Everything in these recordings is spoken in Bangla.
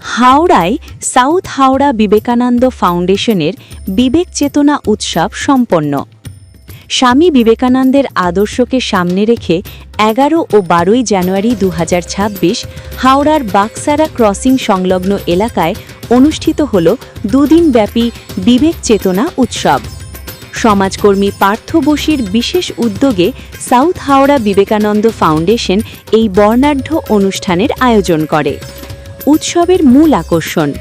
হাওড়ায় সাউথ হাওড়া বিবেকানন্দ ফাউন্ডেশনের বিবেক চেতনা উৎসব সম্পন্ন। স্বামী বিবেকানন্দের আদর্শকে সামনে রেখে এগারো ও বারোই জানুয়ারি দু হাজার ছাব্বিশ হাওড়ার বাক্সারা ক্রসিং সংলগ্ন এলাকায় অনুষ্ঠিত হল দুদিনব্যাপী বিবেক চেতনা উৎসব। সমাজকর্মী পার্থ বসির বিশেষ উদ্যোগে সাউথ হাওড়া বিবেকানন্দ ফাউন্ডেশন এই বর্ণাঢ্য অনুষ্ঠানের আয়োজন করে। উৎসবের মূল আকর্ষণ।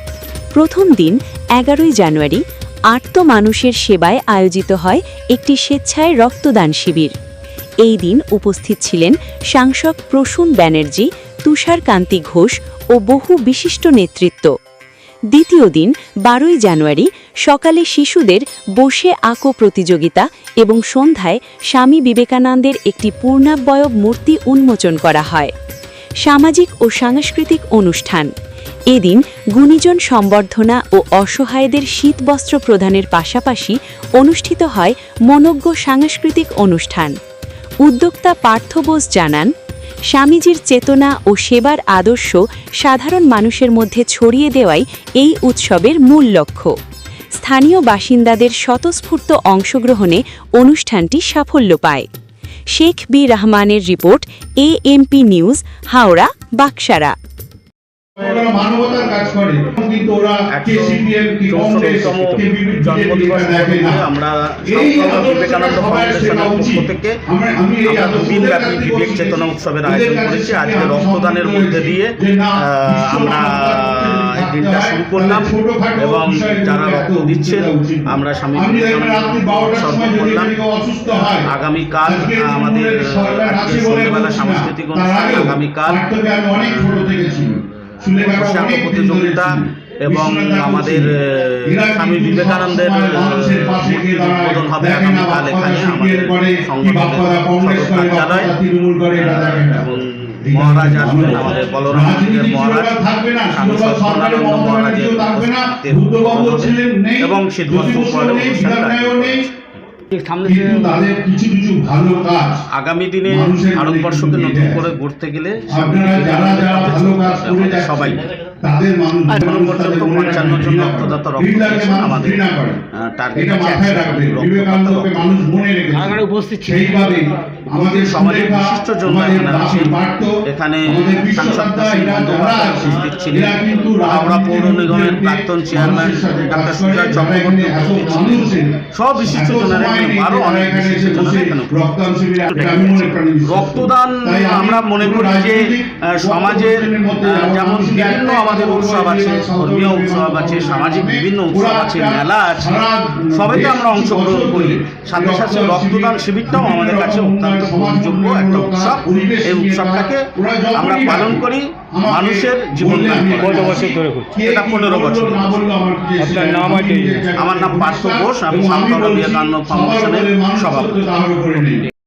প্রথম দিন, এগারোই জানুয়ারি, আর্ত মানুষের সেবায় আয়োজিত হয় একটি স্বেচ্ছায় রক্তদান শিবির। এই দিন উপস্থিত ছিলেন সাংসদ প্রসূন ব্যানার্জি, তুষারকান্তি ঘোষ ও বহু বিশিষ্ট নেতৃত্ব। দ্বিতীয় দিন, বারোই জানুয়ারি, সকালে শিশুদের বসে আঁকো প্রতিযোগিতা এবং সন্ধ্যায় স্বামী বিবেকানন্দের একটি পূর্ণাবয়ব মূর্তি উন্মোচন করা হয়। সামাজিক ও সাংস্কৃতিক অনুষ্ঠান। এদিন গুণীজন সম্বর্ধনা ও অসহায়দের শীতবস্ত্র প্রদানের পাশাপাশি অনুষ্ঠিত হয় মনজ্ঞ সাংস্কৃতিক অনুষ্ঠান। উদ্যোক্তা পার্থ বোস জানান, স্বামীজির চেতনা ও সেবার আদর্শ সাধারণ মানুষের মধ্যে ছড়িয়ে দেওয়াই এই উৎসবের মূল লক্ষ্য। স্থানীয় বাসিন্দাদের স্বতঃস্ফূর্ত অংশগ্রহণে অনুষ্ঠানটি সাফল্য পায়। শেখ বি রহমানের রিপোর্ট এ এএমপি নিউজ হাওড়া বাকসারা। ওরা মানবতার কাজ করে। কিন্তু ওরা কে কি কংগ্রেস কে জন্মদিবস আমরা বিবেকানন্দ আদর্শটা সবার শেখা ফাউন্ডেশনের পক্ষ থেকে আমরা- আমি এই আমরা আদর্শ দিনব্যাপী বিবেক চেতনা উৎসবের আয়োজন করেছি। আজকে রক্তদানের মধ্যে দিয়ে আমরা দিনটা শুরু করলাম এবং যারা রক্ত দিচ্ছেন। আমরা স্বামী উৎসর্গ করলাম আগামীকাল আমাদের সন্ধ্যেবেলা সাংস্কৃতিক অনুষ্ঠান আগামীকাল প্রতিযোগিতা এবং আমাদের স্বামী বিবেকানন্দের। উদ্বোধন হবে আগামীকাল এখানে আমাদের সংগঠনের সদর কার্যালয়। এবং মহারাজ আসবেন আমাদের বলরাম মন্দিরের মহারাজ। স্বামী মহারাজের এবং শীতবস্ত্র সামনে কিছু কিছু ভালো কাজ আগামী দিনে ভারতবর্ষকে নতুন করে ঘুরতে গেলে আপনারা যারা যারা ভালো কাজ করে আমাদের যাচ্ছেন, সবাই তাদের মানুষ এখনও পর্যন্ত পঞ্চান্ন জন রক্তদাতা রক্ত হিটলারকে দিয়েছেন, মানুষ আমাদের, ঘৃণা করে। আহ, টার্গেট আছে মাথায় একশো রাখবে রক্তদাতা বিবেকানন্দকে মানুষ মনে রেখেছে কারাগারে উপস্থিত ছিলেন। সেইভাবে আমাদের সমাজের বিশিষ্ট এখানে এখানে সাংসদ উপস্থিত ছিলেন। হাওড়া পৌর নিগমের প্রাক্তন চেয়ারম্যান মানুষের সাথে ডাক্তার সুজয় চক্রবর্তী উপস্থিত ছিলেন। ছিলেন। সব বিশিষ্ট জনেরা এখানে আরও অনেক বিশিষ্ট জনেরা এখানে রক্তদান মনে আমরা মনে করি যে সমাজের। যেমন বিভিন্ন আমাদের উৎসব আছে ধর্মীয় উৎসব আছে সামাজিক বিভিন্ন উৎসব আছে মেলা আছে সবেতে আমরা অংশগ্রহণ করি সাথে সাথে রক্তদান শিবিরটাও আমাদের কাছে অত্যন্ত গ্রহণযোগ্য একটা উৎসব এই উৎসবটাকে আমরা পালন করি মানুষের জীবন। কত বছর ধরে এটা কি 15 বলল বছর। আমার আপনার নাম আমার পার্থ ঘোষ, আমি বিবেকানন্দ ফাউন্ডেশনের সভাপতি।